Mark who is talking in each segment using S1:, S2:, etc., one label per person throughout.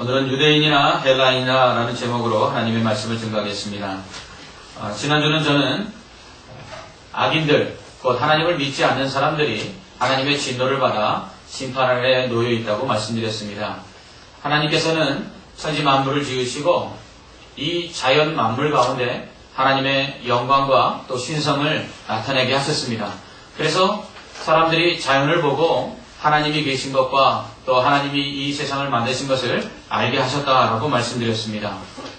S1: 오늘은 유대인이나 헬라인이나 라는 제목으로 하나님의 말씀을 증거하겠습니다. 어, 지난주는 저는 악인들, 곧 하나님을 믿지 않는 사람들이 하나님의 진노를 받아 심판 아래 놓여 있다고 말씀드렸습니다. 하나님께서는 천지 만물을 지으시고 이 자연 만물 가운데 하나님의 영광과 또 신성을 나타내게 하셨습니다. 그래서 사람들이 자연을 보고 하나님이 계신 것과 또 하나님이 이 세상을 만드신 것을 알게 하셨다라고 말씀드렸습니다.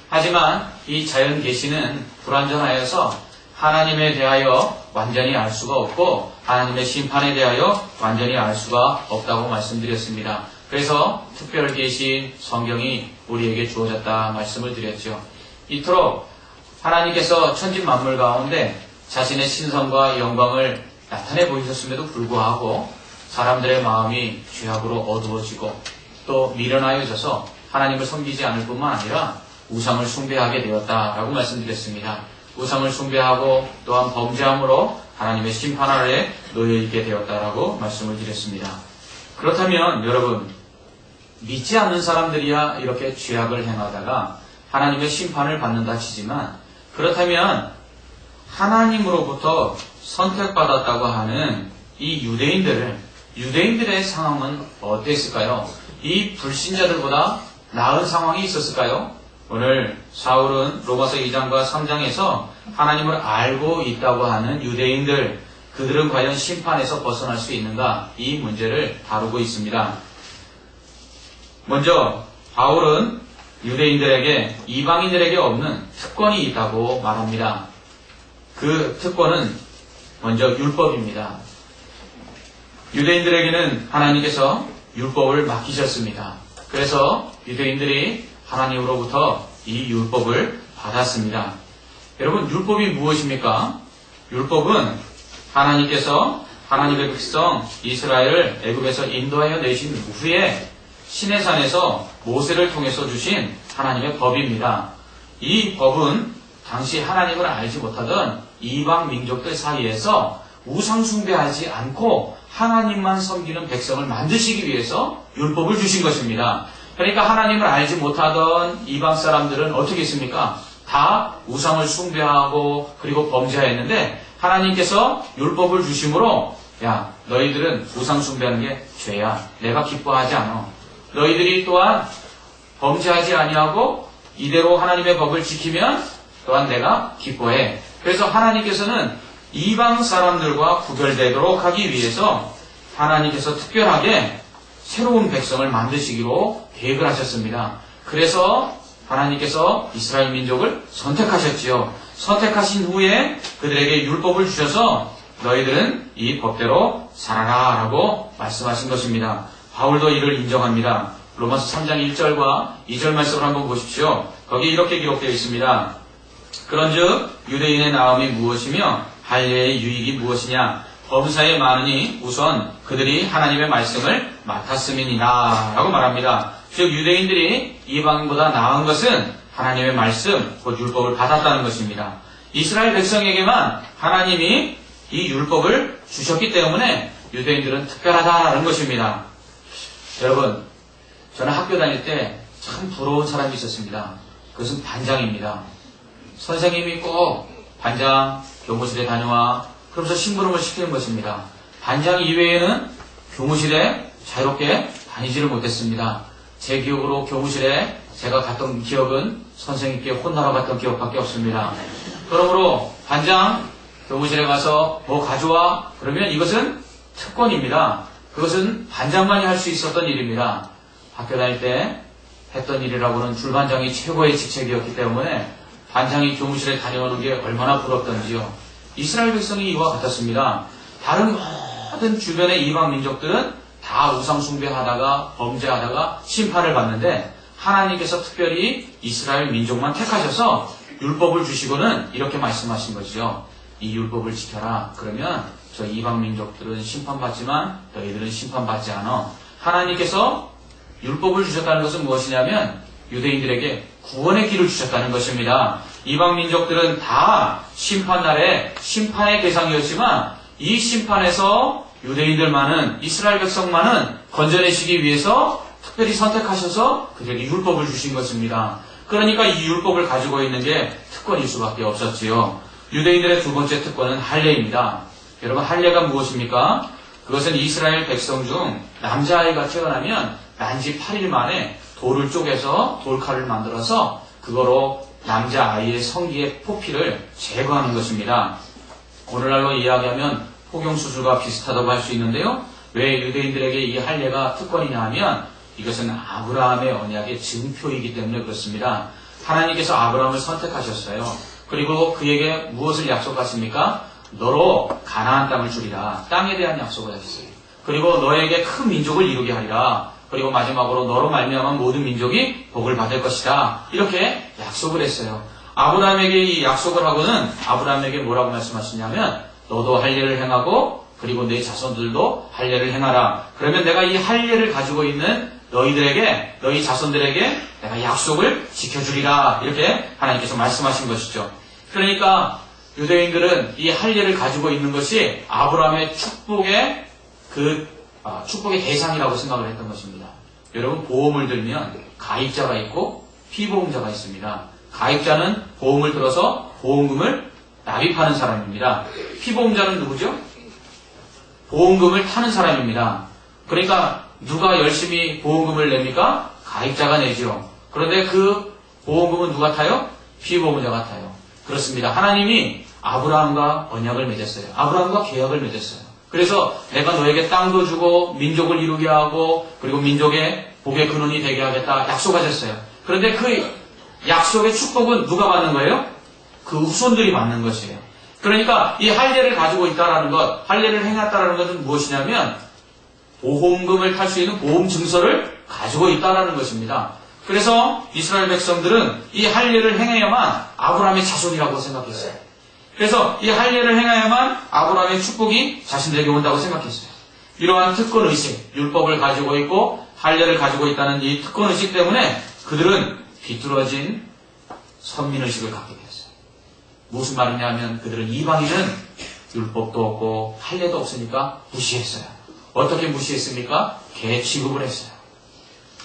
S1: 하지만 이 자연 계시는 불완전하여서 하나님에 대하여 완전히 알 수가 없고 하나님의 심판에 대하여 완전히 알 수가 없다고 말씀드렸습니다. 그래서 특별 계신 성경이 우리에게 주어졌다 말씀을 드렸죠. 이토록 하나님께서 천지 만물 가운데 자신의 신성과 영광을 나타내 보이셨음에도 불구하고 사람들의 마음이 죄악으로 어두워지고 또 미련하여져서 하나님을 섬기지 않을 뿐만 아니라 우상을 숭배하게 되었다라고 말씀드렸습니다. 우상을 숭배하고 또한 범죄함으로 하나님의 심판 아래 놓여 있게 되었다라고 말씀을 드렸습니다. 그렇다면 여러분 믿지 않는 사람들이야 이렇게 죄악을 행하다가 하나님의 심판을 받는다 치지만 그렇다면 하나님으로부터 선택받았다고 하는 이 유대인들을 유대인들의 상황은 어땠을까요? 이 불신자들보다 나은 상황이 있었을까요? 오늘 사울은 로마서 2장과 3장에서 하나님을 알고 있다고 하는 유대인들 그들은 과연 심판에서 벗어날 수 있는가 이 문제를 다루고 있습니다. 먼저 바울은 유대인들에게 이방인들에게 없는 특권이 있다고 말합니다. 그 특권은 먼저 율법입니다. 유대인들에게는 하나님께서 율법을 맡기셨습니다. 그래서 유대인들이 하나님으로부터 이 율법을 받았습니다. 여러분, 율법이 무엇입니까? 율법은 하나님께서 하나님의 백성 이스라엘을 애굽에서 인도하여 내신 후에 시내산에서 모세를 통해서 주신 하나님의 법입니다. 이 법은 당시 하나님을 알지 못하던 이방 민족들 사이에서 우상 숭배하지 않고 하나님만 섬기는 백성을 만드시기 위해서 율법을 주신 것입니다. 그러니까 하나님을 알지 못하던 이방 사람들은 어떻게 했습니까? 다 우상을 숭배하고 그리고 범죄하였는데 하나님께서 율법을 주심으로 야 너희들은 우상 숭배하는 게 죄야. 내가 기뻐하지 않아. 너희들이 또한 범죄하지 아니하고 이대로 하나님의 법을 지키면 또한 내가 기뻐해. 그래서 하나님께서는 이방 사람들과 구별되도록 하기 위해서 하나님께서 특별하게 새로운 백성을 만드시기로 계획을 하셨습니다. 그래서 하나님께서 이스라엘 민족을 선택하셨지요. 선택하신 후에 그들에게 율법을 주셔서 너희들은 이 법대로 살아라 라고 말씀하신 것입니다. 바울도 이를 인정합니다. 로마서 3장 1절과 2절 말씀을 한번 보십시오. 거기 이렇게 기록되어 있습니다. 그런즉 유대인의 나음이 무엇이며 할례의 유익이 무엇이냐? 범사에 많으니 우선 그들이 하나님의 말씀을 맡았음이니라 라고 말합니다. 즉 유대인들이 이방보다 나은 것은 하나님의 말씀, 곧 율법을 받았다는 것입니다. 이스라엘 백성에게만 하나님이 이 율법을 주셨기 때문에 유대인들은 특별하다는 것입니다. 여러분, 저는 학교 다닐 때 참 부러운 사람이 있었습니다. 그것은 반장입니다. 선생님이 꼭 반장 교무실에 다녀와 그러면서 심부름을 시키는 것입니다. 반장 이외에는 교무실에 자유롭게 다니지를 못했습니다. 제 기억으로 교무실에 제가 갔던 기억은 선생님께 혼나러 갔던 기억밖에 없습니다. 그러므로 반장 교무실에 가서 뭐 가져와 그러면 이것은 특권입니다. 그것은 반장만이 할 수 있었던 일입니다. 학교 다닐 때 했던 일이라고는 줄반장이 최고의 직책이었기 때문에 반장이 교무실에 다녀오는 게 얼마나 부럽던지요. 이스라엘 백성이 이와 같았습니다. 다른 모든 주변의 이방 민족들은 다 우상 숭배하다가 범죄하다가 심판을 받는데 하나님께서 특별히 이스라엘 민족만 택하셔서 율법을 주시고는 이렇게 말씀하신 거죠. 이 율법을 지켜라. 그러면 저 이방 민족들은 심판받지만 너희들은 심판받지 않아. 하나님께서 율법을 주셨다는 것은 무엇이냐면 유대인들에게 구원의 길을 주셨다는 것입니다. 이방 민족들은 다 심판날에 심판의 대상이었지만 이 심판에서 유대인들만은 이스라엘 백성만은 건져내시기 위해서 특별히 선택하셔서 그들에게 율법을 주신 것입니다. 그러니까 이 율법을 가지고 있는 게 특권일 수밖에 없었지요. 유대인들의 두 번째 특권은 할례입니다. 여러분 할례가 무엇입니까? 그것은 이스라엘 백성 중 남자아이가 태어나면 난지 8일 만에 돌을 쪼개서 돌칼을 만들어서 그거로 남자 아이의 성기의 포피를 제거하는 것입니다. 오늘날로 이야기하면 포경 수술과 비슷하다고 할 수 있는데요. 왜 유대인들에게 이 할례가 특권이냐 하면 이것은 아브라함의 언약의 증표이기 때문에 그렇습니다. 하나님께서 아브라함을 선택하셨어요. 그리고 그에게 무엇을 약속하십니까? 너로 가나안 땅을 주리라. 땅에 대한 약속을 하셨어요. 그리고 너에게 큰 민족을 이루게 하리라. 그리고 마지막으로 너로 말미암은 모든 민족이 복을 받을 것이다. 이렇게 약속을 했어요. 아브라함에게 이 약속을 하고는 아브라함에게 뭐라고 말씀하시냐면 너도 할례를 행하고 그리고 내 자손들도 할례를 행하라. 그러면 내가 이 할례를 가지고 있는 너희들에게 너희 자손들에게 내가 약속을 지켜주리라. 이렇게 하나님께서 말씀하신 것이죠. 그러니까 유대인들은 이 할례를 가지고 있는 것이 아브라함의 축복의 그 아, 축복의 대상이라고 생각을 했던 것입니다. 여러분 보험을 들면 가입자가 있고 피보험자가 있습니다. 가입자는 보험을 들어서 보험금을 납입하는 사람입니다. 피보험자는 누구죠? 보험금을 타는 사람입니다. 그러니까 누가 열심히 보험금을 냅니까? 가입자가 내죠. 그런데 그 보험금은 누가 타요? 피보험자가 타요. 그렇습니다. 하나님이 아브라함과 언약을 맺었어요. 아브라함과 계약을 맺었어요. 그래서 내가 너에게 땅도 주고 민족을 이루게 하고 그리고 민족의 복의 근원이 되게 하겠다 약속하셨어요. 그런데 그 약속의 축복은 누가 받는 거예요? 그 후손들이 받는 것이에요. 그러니까 이 할례를 가지고 있다라는 것, 할례를 행했다라는 것은 무엇이냐면 보험금을 탈 수 있는 보험 증서를 가지고 있다라는 것입니다. 그래서 이스라엘 백성들은 이 할례를 행해야만 아브라함의 자손이라고 생각했어요. 그래서 이 할례를 행해야만 아브라함의 축복이 자신들에게 온다고 생각했어요. 이러한 특권 의식, 율법을 가지고 있고 할례를 가지고 있다는 이 특권 의식 때문에 그들은 비뚤어진 선민 의식을 갖게 되었어요. 무슨 말이냐면 그들은 이방인은 율법도 없고 할례도 없으니까 무시했어요. 어떻게 무시했습니까? 개 취급을 했어요.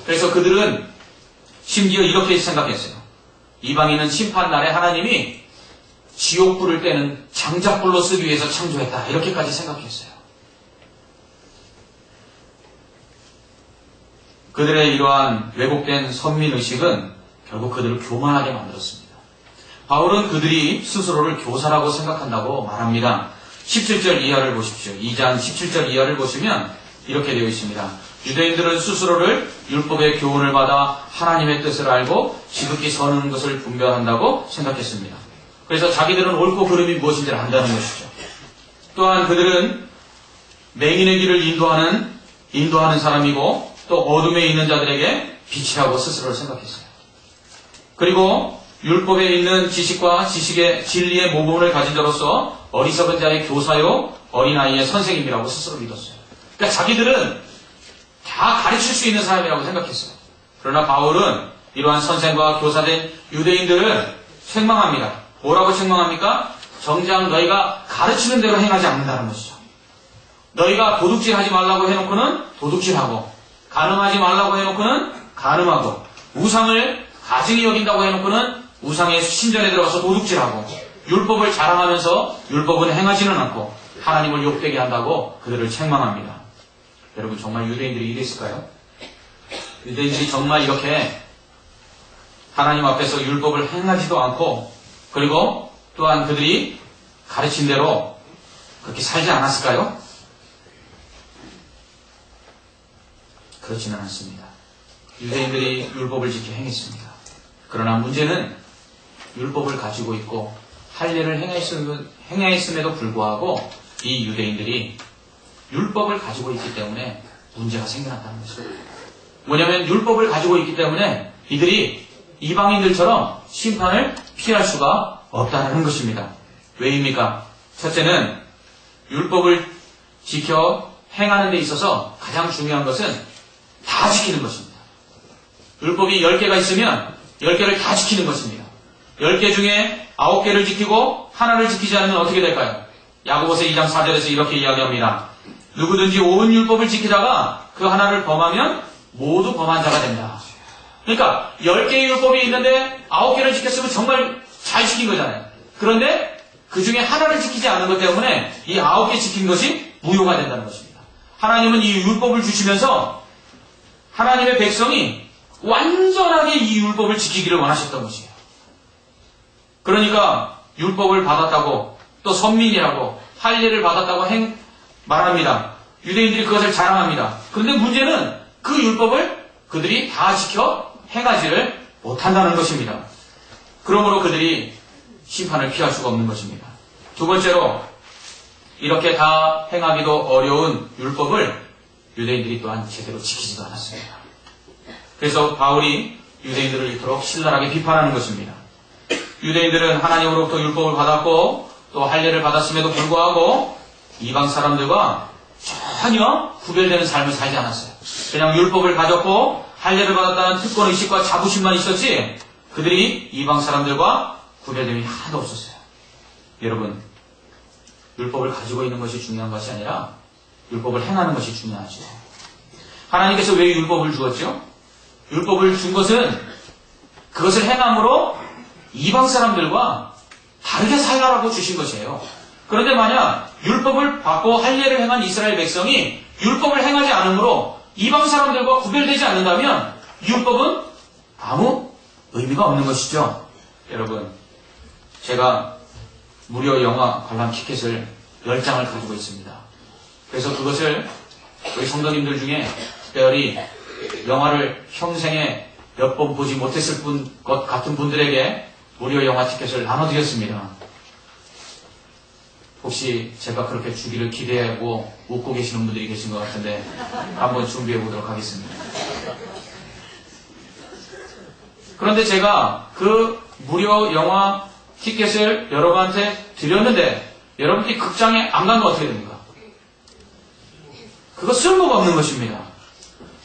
S1: 그래서 그들은 심지어 이렇게 생각했어요. 이방인은 심판날에 하나님이 지옥불을 때는 장작불로 쓰기 위해서 창조했다. 이렇게까지 생각했어요. 그들의 이러한 왜곡된 선민의식은 결국 그들을 교만하게 만들었습니다. 바울은 그들이 스스로를 교사라고 생각한다고 말합니다. 17절 이하를 보십시오. 2장 17절 이하를 보시면 이렇게 되어 있습니다. 유대인들은 스스로를 율법의 교훈을 받아 하나님의 뜻을 알고 지극히 선한 것을 분별한다고 생각했습니다. 그래서 자기들은 옳고 그름이 무엇인지를 안다는 것이죠. 또한 그들은 맹인의 길을 인도하는 인도하는 사람이고 또 어둠에 있는 자들에게 빛이라고 스스로를 생각했어요. 그리고 율법에 있는 지식과 지식의 진리의 모범을 가진 자로서 어리석은 자의 교사요 어린아이의 선생님이라고 스스로 믿었어요. 그러니까 자기들은 다 가르칠 수 있는 사람이라고 생각했어요. 그러나 바울은 이러한 선생과 교사된 유대인들을 책망합니다. 뭐라고 책망합니까? 정작 너희가 가르치는 대로 행하지 않는다는 것이죠. 너희가 도둑질 하지 말라고 해놓고는 도둑질하고, 가늠하지 말라고 해놓고는 가늠하고, 우상을 가증히 여긴다고 해놓고는 우상의 신전에 들어가서 도둑질하고, 율법을 자랑하면서 율법은 행하지는 않고, 하나님을 욕되게 한다고 그들을 책망합니다. 여러분 정말 유대인들이 이랬을까요? 유대인들이 정말 이렇게 하나님 앞에서 율법을 행하지도 않고 그리고 또한 그들이 가르친 대로 그렇게 살지 않았을까요? 그렇지는 않습니다. 유대인들이 율법을 지켜 행했습니다. 그러나 문제는 율법을 가지고 있고 할례를 행했음에도 불구하고 이 유대인들이 율법을 가지고 있기 때문에 문제가 생겨났다는 것입니다. 뭐냐면 율법을 가지고 있기 때문에 이들이 이방인들처럼 심판을 피할 수가 없다는 것입니다. 왜입니까? 첫째는 율법을 지켜 행하는 데 있어서 가장 중요한 것은 다 지키는 것입니다. 율법이 10개가 있으면 10개를 다 지키는 것입니다. 10개 중에 9개를 지키고 하나를 지키지 않으면 어떻게 될까요? 야고보서 2장 4절에서 이렇게 이야기합니다. 누구든지 온 율법을 지키다가 그 하나를 범하면 모두 범한 자가 된다. 그러니까 10개의 율법이 있는데 9개를 지켰으면 정말 잘 지킨 거잖아요. 그런데 그 중에 하나를 지키지 않은 것 때문에 이 9개 지킨 것이 무효가 된다는 것입니다. 하나님은 이 율법을 주시면서 하나님의 백성이 완전하게 이 율법을 지키기를 원하셨던 것이에요. 그러니까 율법을 받았다고 또 선민이라고 할례를 받았다고 행 말합니다. 유대인들이 그것을 자랑합니다. 그런데 문제는 그 율법을 그들이 다 지켜 행하지를 못한다는 것입니다. 그러므로 그들이 심판을 피할 수가 없는 것입니다. 두 번째로 이렇게 다 행하기도 어려운 율법을 유대인들이 또한 제대로 지키지도 않았습니다. 그래서 바울이 유대인들을 이토록 신랄하게 비판하는 것입니다. 유대인들은 하나님으로부터 율법을 받았고 또 할례를 받았음에도 불구하고 이방 사람들과 전혀 구별되는 삶을 살지 않았어요. 그냥 율법을 가졌고 할례를 받았다는 특권 의식과 자부심만 있었지 그들이 이방 사람들과 구별됨이 하나도 없었어요. 여러분 율법을 가지고 있는 것이 중요한 것이 아니라 율법을 행하는 것이 중요하죠. 하나님께서 왜 율법을 주었죠? 율법을 준 것은 그것을 행함으로 이방 사람들과 다르게 살라고 주신 것이에요. 그런데 만약 율법을 받고 할례를 행한 이스라엘 백성이 율법을 행하지 않으므로 이방 사람들과 구별되지 않는다면 율법은 아무 의미가 없는 것이죠. 여러분, 제가 무료 영화 관람 티켓을 10장을 가지고 있습니다. 그래서 그것을 우리 성도님들 중에 특별히 영화를 평생에 몇 번 보지 못했을 분, 것 같은 분들에게 무료 영화 티켓을 나눠드렸습니다. 혹시 제가 그렇게 주기를 기대하고 웃고 계시는 분들이 계신 것 같은데 한번 준비해 보도록 하겠습니다. 그런데 제가 그 무료 영화 티켓을 여러분한테 드렸는데 여러분들이 극장에 안 가면 어떻게 됩니까? 그거 쓸모가 없는 것입니다.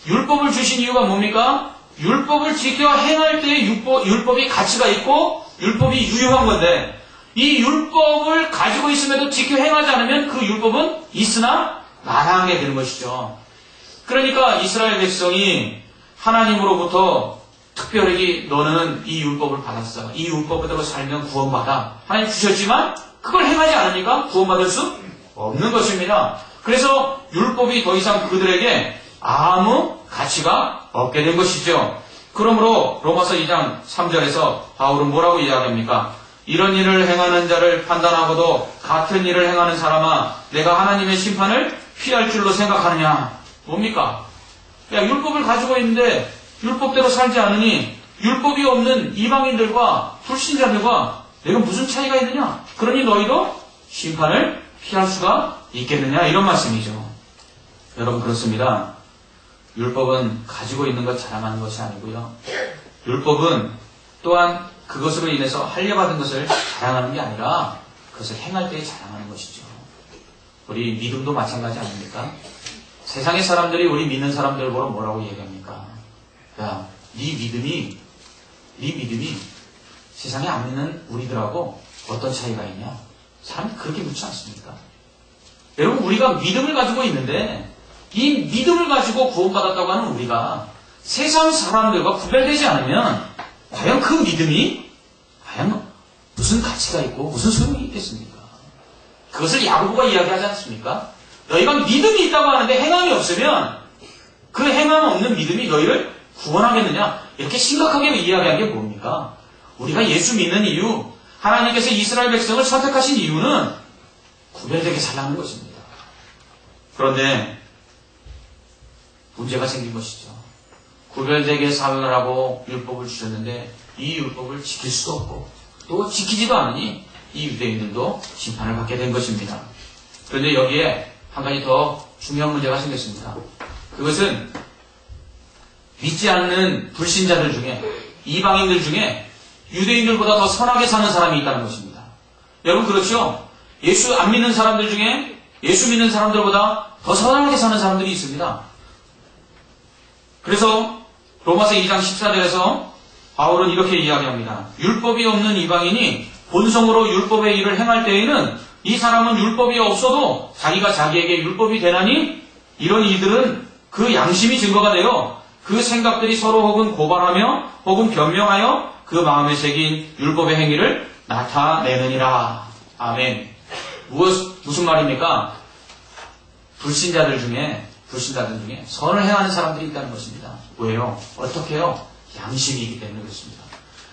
S1: 율법을 주신 이유가 뭡니까? 율법을 지켜 행할 때에 율법, 율법 이 가치가 있고 율법이 유효한 건데 이 율법을 가지고 있음에도 지켜 행하지 않으면 그 율법은 있으나 마땅하게 되는 것이죠. 그러니까 이스라엘 백성이 하나님으로부터 특별히 너는 이 율법을 받았어. 이 율법대로 살면 구원받아. 하나님 주셨지만 그걸 행하지 않으니까 구원받을 수 없는 것입니다. 그래서 율법이 더 이상 그들에게 아무 가치가 없게 된 것이죠. 그러므로 로마서 2장 3절에서 바울은 뭐라고 이야기합니까? 이런 일을 행하는 자를 판단하고도 같은 일을 행하는 사람아 내가 하나님의 심판을 피할 줄로 생각하느냐? 뭡니까? 야 율법을 가지고 있는데 율법대로 살지 않으니 율법이 없는 이방인들과 불신자들과 내가 무슨 차이가 있느냐? 그러니 너희도 심판을 피할 수가 있겠느냐? 이런 말씀이죠. 여러분 그렇습니다. 율법은 가지고 있는 것 자랑하는 것이 아니고요. 율법은 또한 그것으로 인해서 할려받은 것을 자랑하는 게 아니라 그것을 행할 때 자랑하는 것이죠. 우리 믿음도 마찬가지 아닙니까? 세상의 사람들이 우리 믿는 사람들 보러 뭐라고 얘기합니까? 야, 네 믿음이, 네 믿음이 세상에 안 믿는 우리들하고 어떤 차이가 있냐? 사람이 그렇게 묻지 않습니까? 여러분, 우리가 믿음을 가지고 있는데, 이 믿음을 가지고 구원받았다고 하는 우리가 세상 사람들과 구별되지 않으면, 과연 그 믿음이, 과연 무슨 가치가 있고, 무슨 소용이 있겠습니까? 그것을 야고보가 이야기하지 않습니까? 너희가 믿음이 있다고 하는데 행함이 없으면, 그 행함 없는 믿음이 너희를 구원하겠느냐? 이렇게 심각하게 이야기한 게 뭡니까? 우리가 예수 믿는 이유, 하나님께서 이스라엘 백성을 선택하신 이유는 구별되게 살라는 것입니다. 그런데 문제가 생긴 것이죠. 구별되게 살라고 율법을 주셨는데 이 율법을 지킬 수도 없고 또 지키지도 않으니 이 유대인들도 심판을 받게 된 것입니다. 그런데 여기에 한 가지 더 중요한 문제가 생겼습니다. 그것은 믿지 않는 불신자들 중에 이방인들 중에 유대인들보다 더 선하게 사는 사람이 있다는 것입니다. 여러분 그렇죠? 예수 안 믿는 사람들 중에 예수 믿는 사람들보다 더 선하게 사는 사람들이 있습니다. 그래서 로마서 2장 14절에서 바울은 이렇게 이야기합니다. 율법이 없는 이방인이 본성으로 율법의 일을 행할 때에는 이 사람은 율법이 없어도 자기가 자기에게 율법이 되나니 이런 이들은 그 양심이 증거가 되어 그 생각들이 서로 혹은 고발하며 혹은 변명하여 그 마음에 새긴 율법의 행위를 나타내느니라. 아멘. 무엇, 무슨 말입니까? 불신자들 중에, 불신자들 중에 선을 행하는 사람들이 있다는 것입니다. 왜요? 어떻게요? 양심이 있기 때문에 그렇습니다.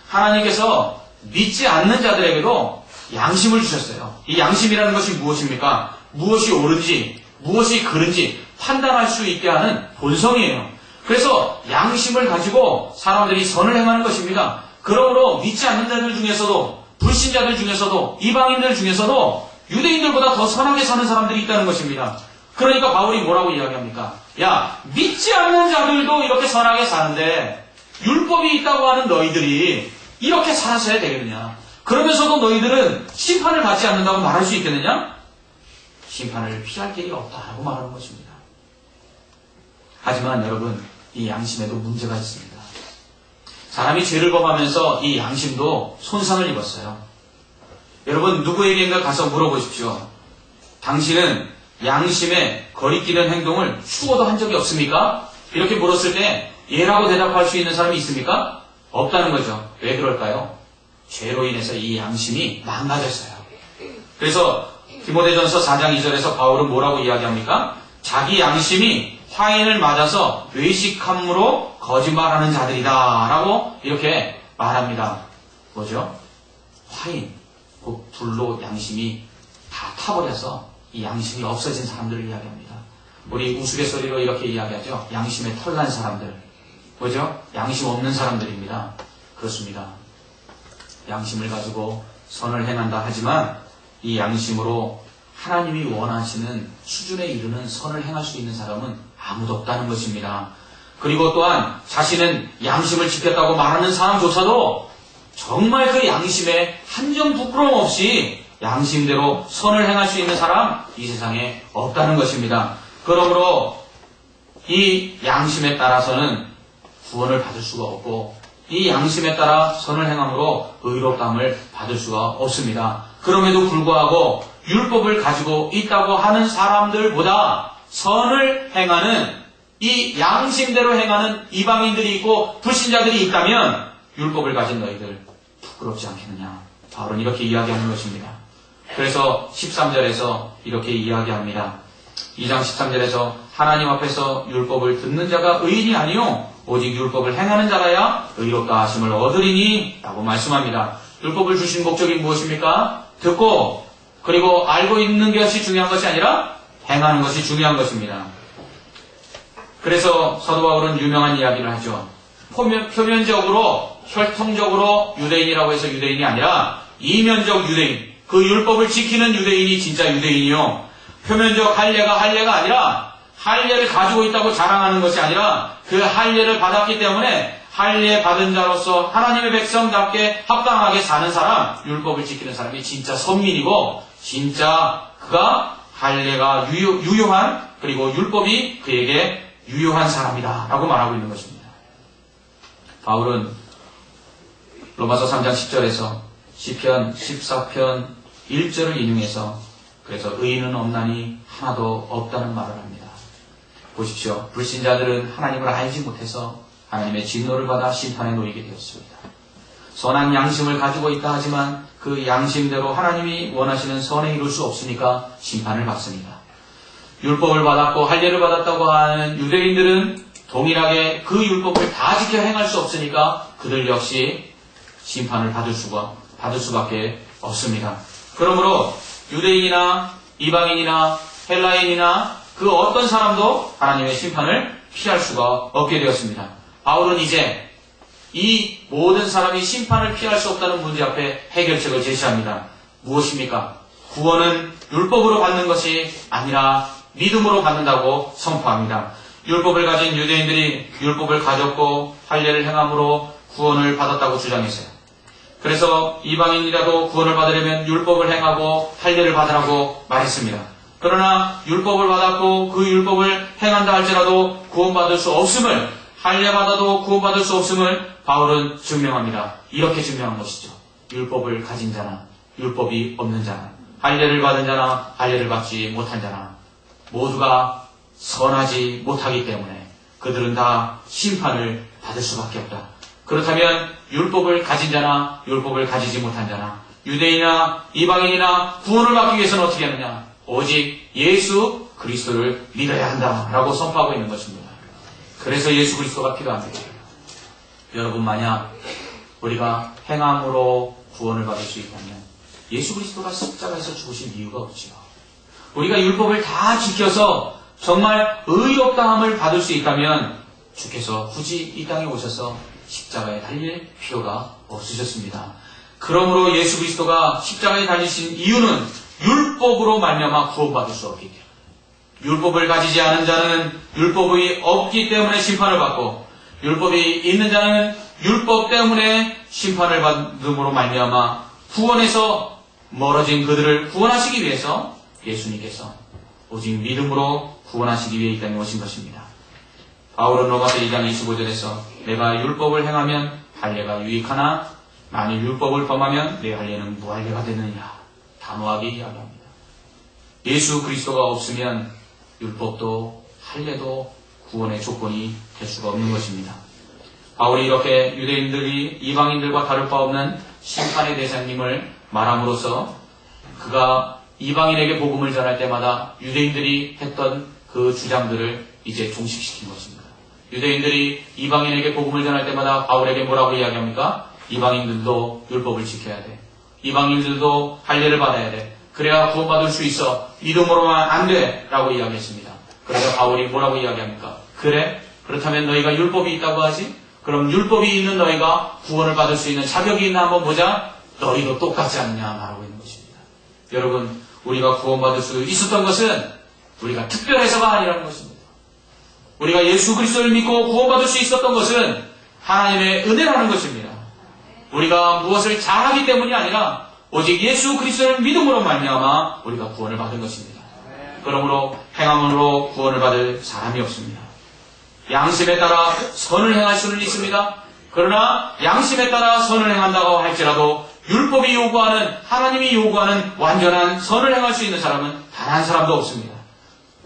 S1: 하나님께서 믿지 않는 자들에게도 양심을 주셨어요. 이 양심이라는 것이 무엇입니까? 무엇이 옳은지, 무엇이 그른지 판단할 수 있게 하는 본성이에요. 그래서 양심을 가지고 사람들이 선을 행하는 것입니다. 그러므로 믿지 않는 자들 중에서도 불신자들 중에서도 이방인들 중에서도 유대인들보다 더 선하게 사는 사람들이 있다는 것입니다. 그러니까 바울이 뭐라고 이야기합니까? 야, 믿지 않는 자들도 이렇게 선하게 사는데 율법이 있다고 하는 너희들이 이렇게 살았어야 되겠느냐? 그러면서도 너희들은 심판을 받지 않는다고 말할 수 있겠느냐? 심판을 피할 길이 없다라고 말하는 것입니다. 하지만 여러분, 이 양심에도 문제가 있습니다. 사람이 죄를 범하면서 이 양심도 손상을 입었어요. 여러분, 누구에게인가 가서 물어보십시오. 당신은 양심에 거리끼는 행동을 추워도 한 적이 없습니까? 이렇게 물었을 때 예라고 대답할 수 있는 사람이 있습니까? 없다는 거죠. 왜 그럴까요? 죄로 인해서 이 양심이 망가졌어요. 그래서 디모데전서 4장 2절에서 바울은 뭐라고 이야기합니까? 자기 양심이 화인을 맞아서 외식함으로 거짓말하는 자들이다 라고 이렇게 말합니다. 뭐죠? 화인, 그 불로 양심이 다 타버려서 이 양심이 없어진 사람들을 이야기합니다. 우리 우스갯소리로 이렇게 이야기하죠. 양심에 털난 사람들. 뭐죠? 양심 없는 사람들입니다. 그렇습니다. 양심을 가지고 선을 행한다 하지만 이 양심으로 하나님이 원하시는 수준에 이르는 선을 행할 수 있는 사람은 아무도 없다는 것입니다. 그리고 또한 자신은 양심을 지켰다고 말하는 사람조차도 정말 그 양심에 한 점 부끄러움 없이 양심대로 선을 행할 수 있는 사람 이 세상에 없다는 것입니다. 그러므로 이 양심에 따라서는 구원을 받을 수가 없고 이 양심에 따라 선을 행함으로 의롭담을 받을 수가 없습니다. 그럼에도 불구하고 율법을 가지고 있다고 하는 사람들보다 선을 행하는 이 양심대로 행하는 이방인들이 있고 불신자들이 있다면 율법을 가진 너희들 부끄럽지 않겠느냐. 바울은 이렇게 이야기하는 것입니다. 그래서 13절에서 이렇게 이야기합니다. 2장 13절에서 하나님 앞에서 율법을 듣는 자가 의인이 아니요 오직 율법을 행하는 자라야 의롭다 하심을 얻으리니 라고 말씀합니다. 율법을 주신 목적이 무엇입니까? 듣고 그리고 알고 있는 것이 중요한 것이 아니라 행하는 것이 중요한 것입니다. 그래서 사도 바울은 유명한 이야기를 하죠. 표면, 표면적으로 혈통적으로 유대인이라고 해서 유대인이 아니라 이면적 유대인, 그 율법을 지키는 유대인이 진짜 유대인이요. 표면적 할례가 할례가 아니라 할례를 가지고 있다고 자랑하는 것이 아니라 그 할례를 받았기 때문에 할례 받은 자로서 하나님의 백성답게 합당하게 사는 사람, 율법을 지키는 사람이 진짜 선민이고 진짜 그가 할례가 유효, 유효한 그리고 율법이 그에게 유효한 사람이다 라고 말하고 있는 것입니다. 바울은 로마서 3장 10절에서 시편 14편 1절을 인용해서 그래서 의인은 없나니 하나도 없다는 말을 합니다. 보십시오. 불신자들은 하나님을 알지 못해서 하나님의 진노를 받아 심판에 놓이게 되었습니다. 선한 양심을 가지고 있다 하지만 그 양심대로 하나님이 원하시는 선에 이룰 수 없으니까 심판을 받습니다. 율법을 받았고 할례를 받았다고 하는 유대인들은 동일하게 그 율법을 다 지켜 행할 수 없으니까 그들 역시 심판을 받을 수가 받을 수밖에 없습니다. 그러므로 유대인이나 이방인이나 헬라인이나 그 어떤 사람도 하나님의 심판을 피할 수가 없게 되었습니다. 바울은 이제 이 모든 사람이 심판을 피할 수 없다는 문제 앞에 해결책을 제시합니다. 무엇입니까? 구원은 율법으로 받는 것이 아니라 믿음으로 받는다고 선포합니다. 율법을 가진 유대인들이 율법을 가졌고 할례를 행함으로 구원을 받았다고 주장했어요. 그래서 이방인이라도 구원을 받으려면 율법을 행하고 할례를 받으라고 말했습니다. 그러나 율법을 받았고 그 율법을 행한다 할지라도 구원받을 수 없음을 할례 받아도 구원받을 수 없음을 바울은 증명합니다. 이렇게 증명한 것이죠. 율법을 가진 자나 율법이 없는 자나 할례를 받은 자나 할례를 받지 못한 자나 모두가 선하지 못하기 때문에 그들은 다 심판을 받을 수밖에 없다. 그렇다면 율법을 가진 자나 율법을 가지지 못한 자나 유대인이나 이방인이나 구원을 받기 위해서는 어떻게 하느냐? 오직 예수 그리스도를 믿어야 한다라고 선포하고 있는 것입니다. 그래서 예수 그리스도가 필요합니다. 여러분 만약 우리가 행함으로 구원을 받을 수 있다면 예수 그리스도가 십자가에서 죽으신 이유가 없지요. 우리가 율법을 다 지켜서 정말 의롭다함을 받을 수 있다면 주께서 굳이 이 땅에 오셔서 십자가에 달릴 필요가 없으셨습니다. 그러므로 예수 그리스도가 십자가에 달리신 이유는 율법으로 말미암아 구원받을 수 없기 때문에 율법을 가지지 않은 자는 율법이 없기 때문에 심판을 받고 율법이 있는 자는 율법 때문에 심판을 받음으로 말미암아 구원에서 멀어진 그들을 구원하시기 위해서 예수님께서 오직 믿음으로 구원하시기 위해 이 땅에 오신 것입니다. 바울은 로마서 2장 25절에서 내가 율법을 행하면 할례가 유익하나 만일 율법을 범하면 내 할례는 무할례가 되느냐 단호하게 이야기합니다. 예수 그리스도가 없으면 율법도 할례도 구원의 조건이 될 수가 없는 것입니다. 바울이 이렇게 유대인들이 이방인들과 다를 바 없는 심판의 대상님을 말함으로써 그가 이방인에게 복음을 전할 때마다 유대인들이 했던 그 주장들을 이제 종식시킨 것입니다. 유대인들이 이방인에게 복음을 전할 때마다 바울에게 뭐라고 이야기합니까? 이방인들도 율법을 지켜야 돼. 이방인들도 할례를 받아야 돼. 그래야 구원받을 수 있어. 이름으로만 안 돼. 라고 이야기했습니다. 그래서 바울이 뭐라고 이야기합니까? 그래? 그렇다면 너희가 율법이 있다고 하지? 그럼 율법이 있는 너희가 구원을 받을 수 있는 자격이 있나 한번 보자. 너희도 똑같지 않냐 말하고 있는 것입니다. 여러분, 우리가 구원받을 수 있었던 것은 우리가 특별해서가 아니라는 것입니다. 우리가 예수 그리스도를 믿고 구원받을 수 있었던 것은 하나님의 은혜라는 것입니다. 우리가 무엇을 잘하기 때문이 아니라 오직 예수 그리스도를 믿음으로 말미암아 우리가 구원을 받은 것입니다. 그러므로 행함으로 구원을 받을 사람이 없습니다. 양심에 따라 선을 행할 수는 있습니다. 그러나 양심에 따라 선을 행한다고 할지라도 율법이 요구하는 하나님이 요구하는 완전한 선을 행할 수 있는 사람은 단 한 사람도 없습니다.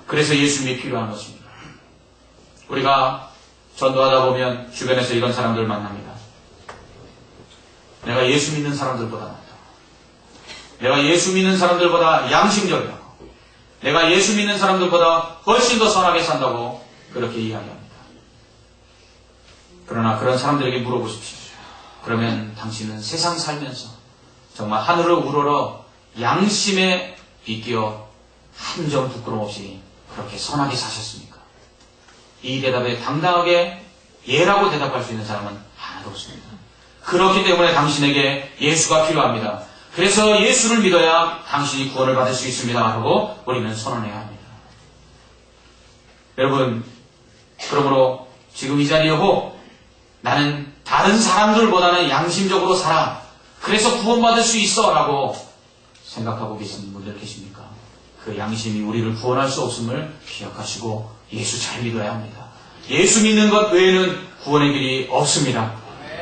S1: 그래서 예수님이 필요한 것입니다. 우리가 전도하다 보면 주변에서 이런 사람들 만납니다. 내가 예수 믿는 사람들보다 낫다. 내가 예수 믿는 사람들보다 양심적이라고. 내가 예수 믿는 사람들보다 훨씬 더 선하게 산다고 그렇게 이야기합니다. 그러나 그런 사람들에게 물어보십시오. 그러면 당신은 세상 살면서 정말 하늘을 우러러 양심에 비끼어 한점 부끄럼 없이 그렇게 선하게 사셨습니까? 이 대답에 당당하게 예라고 대답할 수 있는 사람은 하나도 없습니다. 그렇기 때문에 당신에게 예수가 필요합니다. 그래서 예수를 믿어야 당신이 구원을 받을 수 있습니다. 하고 우리는 선언해야 합니다. 여러분, 그러므로 지금 이 자리에 호 나는 다른 사람들보다는 양심적으로 살아. 그래서 구원받을 수 있어. 라고 생각하고 계신 분들 계십니까? 그 양심이 우리를 구원할 수 없음을 기억하시고 예수 잘 믿어야 합니다. 예수 믿는 것 외에는 구원의 길이 없습니다.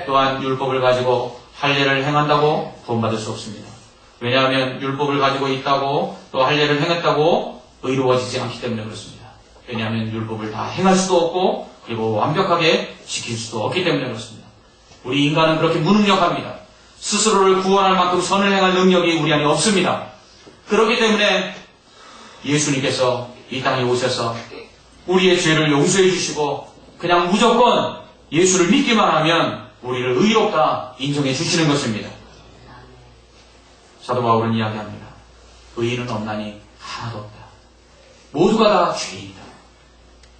S1: 또한 율법을 가지고 할례를 행한다고 구원받을 수 없습니다. 왜냐하면 율법을 가지고 있다고 또 할례를 행했다고 의로워지지 않기 때문에 그렇습니다. 왜냐하면 율법을 다 행할 수도 없고 그리고 완벽하게 지킬 수도 없기 때문에 그렇습니다. 우리 인간은 그렇게 무능력합니다. 스스로를 구원할 만큼 선을 행할 능력이 우리 안에 없습니다. 그렇기 때문에 예수님께서 이 땅에 오셔서 우리의 죄를 용서해 주시고 그냥 무조건 예수를 믿기만 하면 우리를 의롭다 인정해 주시는 것입니다. 사도 바울은 이야기합니다. 의인은 없나니 하나도 없다. 모두가 다 죄인이다.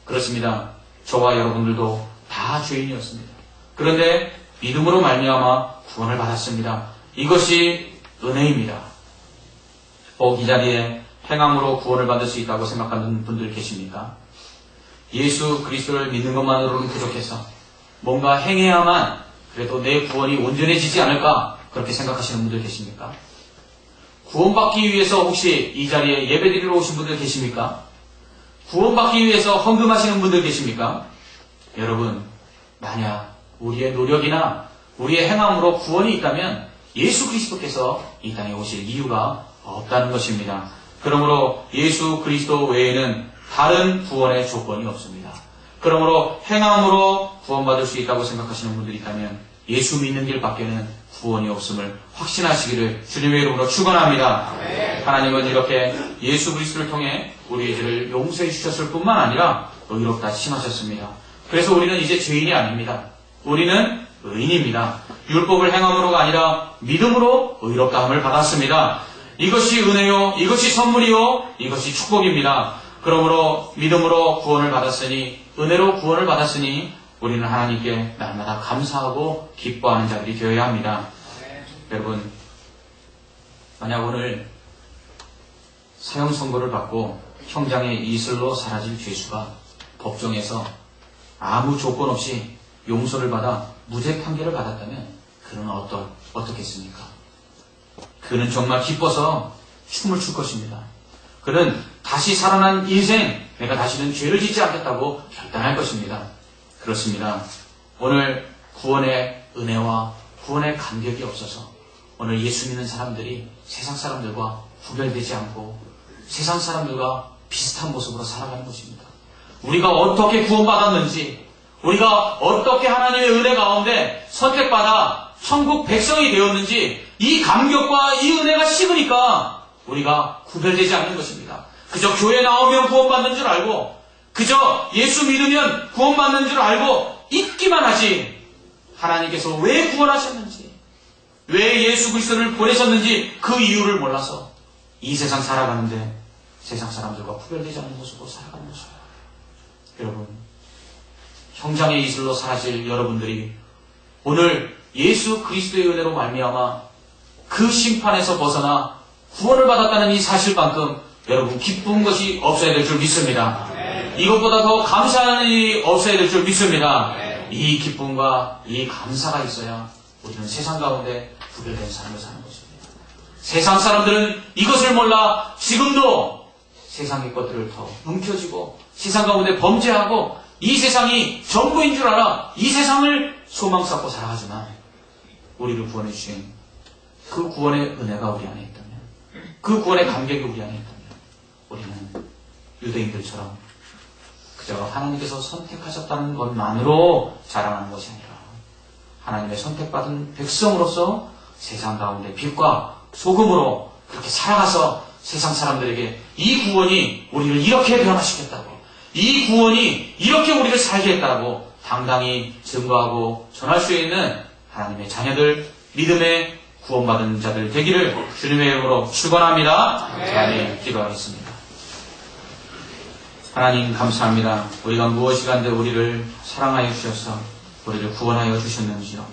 S1: 그렇습니다. 저와 여러분들도 다 죄인이었습니다. 그런데 믿음으로 말미암아 구원을 받았습니다. 이것이 은혜입니다. 혹이 자리에 행함으로 구원을 받을 수 있다고 생각하는 분들 계십니까? 예수 그리스도를 믿는 것만으로는 부족해서 뭔가 행해야만 그래도 내 구원이 온전해지지 않을까 그렇게 생각하시는 분들 계십니까? 구원받기 위해서 혹시 이 자리에 예배드리러 오신 분들 계십니까? 구원받기 위해서 헌금하시는 분들 계십니까? 여러분, 만약 우리의 노력이나 우리의 행함으로 구원이 있다면 예수 그리스도께서 이 땅에 오실 이유가 없다는 것입니다. 그러므로 예수 그리스도 외에는 다른 구원의 조건이 없습니다. 그러므로 행함으로 구원받을 수 있다고 생각하시는 분들이 있다면 예수 믿는 길밖에는 구원이 없음을 확신하시기를 주님의 이름으로 축원합니다. 하나님은 이렇게 예수 그리스도를 통해 우리의 죄를 용서해 주셨을 뿐만 아니라 의롭다 칭하셨습니다. 그래서 우리는 이제 죄인이 아닙니다. 우리는 의인입니다. 율법을 행함으로가 아니라 믿음으로 의롭다함을 받았습니다. 이것이 은혜요, 이것이 선물이요, 이것이 축복입니다. 그러므로 믿음으로 구원을 받았으니 은혜로 구원을 받았으니 우리는 하나님께 날마다 감사하고 기뻐하는 자들이 되어야 합니다. 여러분, 만약 오늘 사형 선고를 받고 형장의 이슬로 사라질 죄수가 법정에서 아무 조건 없이 용서를 받아 무죄 판결을 받았다면 그는 어떠, 어떻겠습니까? 그는 정말 기뻐서 춤을 출 것입니다. 그는 다시 살아난 인생, 내가 다시는 죄를 짓지 않겠다고 결단할 것입니다. 그렇습니다. 오늘 구원의 은혜와 구원의 감격이 없어서 오늘 예수 믿는 사람들이 세상 사람들과 구별되지 않고 세상 사람들과 비슷한 모습으로 살아가는 것입니다. 우리가 어떻게 구원받았는지, 우리가 어떻게 하나님의 은혜 가운데 선택받아 천국 백성이 되었는지 이 감격과 이 은혜가 식으니까 우리가 구별되지 않는 것입니다. 그저 교회 나오면 구원받는 줄 알고 그저 예수 믿으면 구원받는 줄 알고 있기만 하지 하나님께서 왜 구원하셨는지 왜 예수 그리스도를 보내셨는지 그 이유를 몰라서 이 세상 살아가는데 세상 사람들과 구별되지 않는 모습으로 살아가는 것입니다. 여러분 형장의 이슬로 사라질 여러분들이 오늘 예수 그리스도의 은혜로 말미암아 그 심판에서 벗어나 구원을 받았다는 이 사실만큼 여러분 기쁜 것이 없어야 될 줄 믿습니다. 이것보다 더 감사하는 일이 없어야 될 줄 믿습니다. 이 기쁨과 이 감사가 있어야 우리는 세상 가운데 구별된 삶을 사는 것입니다. 세상 사람들은 이것을 몰라 지금도 세상의 것들을 더 움켜쥐고 세상 가운데 범죄하고 이 세상이 전부인 줄 알아 이 세상을 소망 쌓고 살아가지만 우리를 구원해 주신 그 구원의 은혜가 우리 안에 있다면 그 구원의 감격이 우리 안에 있다면 우리는 유대인들처럼 그저 하나님께서 선택하셨다는 것만으로 자랑하는 것이 아니라 하나님의 선택받은 백성으로서 세상 가운데 빛과 소금으로 그렇게 살아가서 세상 사람들에게 이 구원이 우리를 이렇게 변화시켰다고 이 구원이 이렇게 우리를 살게 했다고 당당히 증거하고 전할 수 있는 하나님의 자녀들 믿음의 구원받은 자들 되기를 주님의 이름으로 축원합니다. 아멘. 기도하겠습니다. 하나님 감사합니다. 우리가 무엇이 간데 우리를 사랑하여 주셔서 우리를 구원하여 주셨는지요.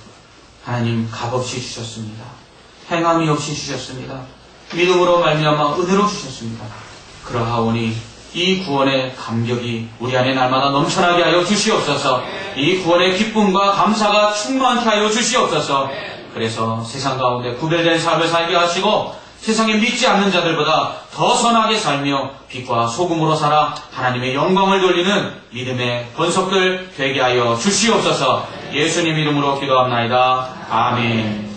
S1: 하나님 값없이 주셨습니다. 행함이 없이 주셨습니다. 믿음으로 말미암아 은혜로 주셨습니다. 그러하오니 이 구원의 감격이 우리 안에 날마다 넘쳐나게 하여 주시옵소서. 이 구원의 기쁨과 감사가 충만케 하여 주시옵소서. 그래서 세상 가운데 구별된 삶을 살게 하시고 세상에 믿지 않는 자들보다 더 선하게 살며 빛과 소금으로 살아 하나님의 영광을 돌리는 믿음의 권속들 되게 하여 주시옵소서. 예수님 이름으로 기도합나이다. 아멘.